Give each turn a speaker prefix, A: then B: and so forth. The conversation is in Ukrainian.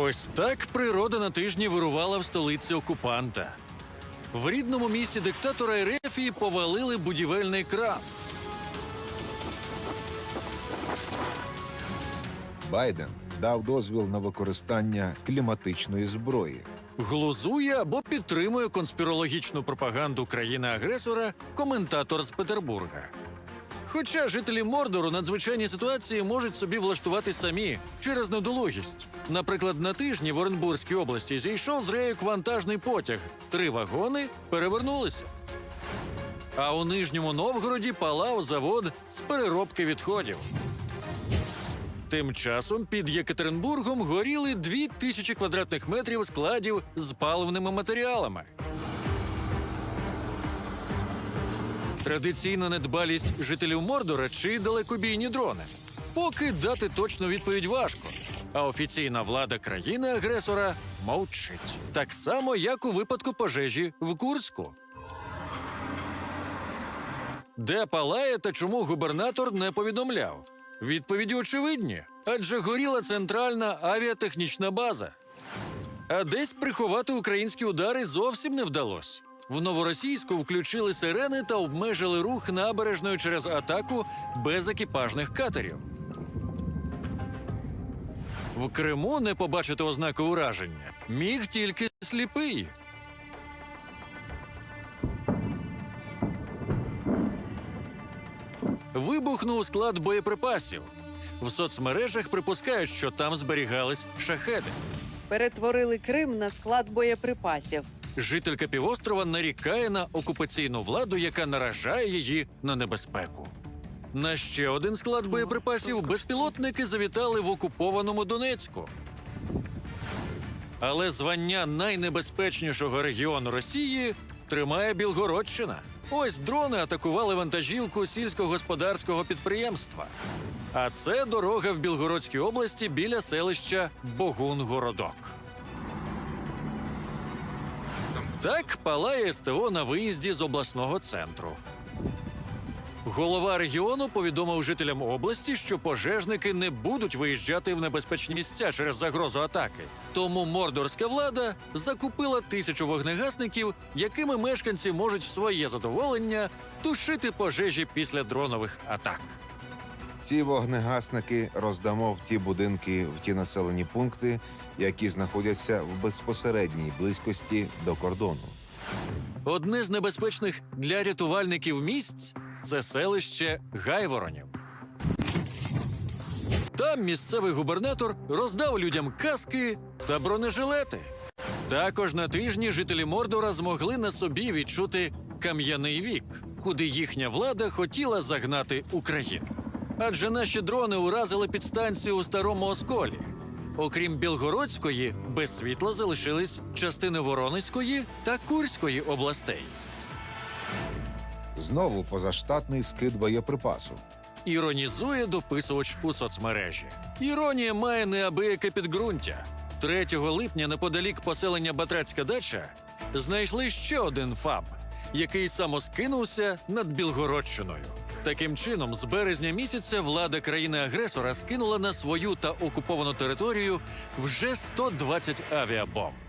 A: Ось так природа на тижні вирувала в столиці окупанта. В рідному місті диктатора Ерефії повалили будівельний кран.
B: Байден дав дозвіл на використання кліматичної зброї.
A: Глузує або підтримує конспірологічну пропаганду країни-агресора коментатор з Петербурга. Хоча жителі Мордору надзвичайні ситуації можуть собі влаштувати самі через недолугість. Наприклад, на тижні в Оренбурзькій області зійшов з рейок вантажний потяг. Три вагони перевернулися. А у Нижньому Новгороді палав завод з переробки відходів. Тим часом під Єкатеринбургом горіли дві тисячі квадратних метрів складів з паливними матеріалами. Традиційна недбалість жителів Мордора чи далекобійні дрони. Поки дати точну відповідь важко. А офіційна влада країни-агресора мовчить. Так само, як у випадку пожежі в Курську. Де палає та чому губернатор не повідомляв? Відповіді очевидні, адже горіла центральна авіатехнічна база. А десь приховати українські удари зовсім не вдалося. В новоросійську включили сирени та обмежили рух набережною через атаку без екіпажних катерів. В Криму не побачити ознаки ураження міг тільки сліпий. Вибухнув склад боєприпасів. В соцмережах припускають, що там зберігались шахеди.
C: Перетворили Крим на склад боєприпасів.
A: Жителька півострова нарікає на окупаційну владу, яка наражає її на небезпеку. На ще один склад боєприпасів безпілотники завітали в окупованому Донецьку. Але звання найнебезпечнішого регіону Росії тримає Білгородщина. Ось дрони атакували вантажівку сільськогосподарського підприємства. А це дорога в Білгородській області біля селища Богун-Городок. Так палає СТО на виїзді з обласного центру. Голова регіону повідомив жителям області, що пожежники не будуть виїжджати в небезпечні місця через загрозу атаки. Тому мордорська влада закупила тисячу вогнегасників, якими мешканці можуть в своє задоволення тушити пожежі після дронових атак.
B: Ці вогнегасники роздамо в ті будинки, в ті населені пункти, які знаходяться в безпосередній близькості до кордону.
A: Одне з небезпечних для рятувальників місць це селище Гайворонів. Там місцевий губернатор роздав людям каски та бронежилети. Також на тижні жителі Мордора змогли на собі відчути кам'яний вік, куди їхня влада хотіла загнати Україну. Адже наші дрони уразили підстанцію у старому осколі. Окрім Білгородської, без світла залишились частини Воронезької та Курської областей.
B: Знову позаштатний скид боєприпасу.
A: Іронізує дописувач у соцмережі. Іронія має неабияке підґрунтя. 3 липня неподалік поселення Батрацька дача знайшли ще один ФАБ, який самоскинувся над Білгородщиною. Таким чином, з березня місяця влада країни-агресора скинула на свою та окуповану територію вже 120 авіабомб.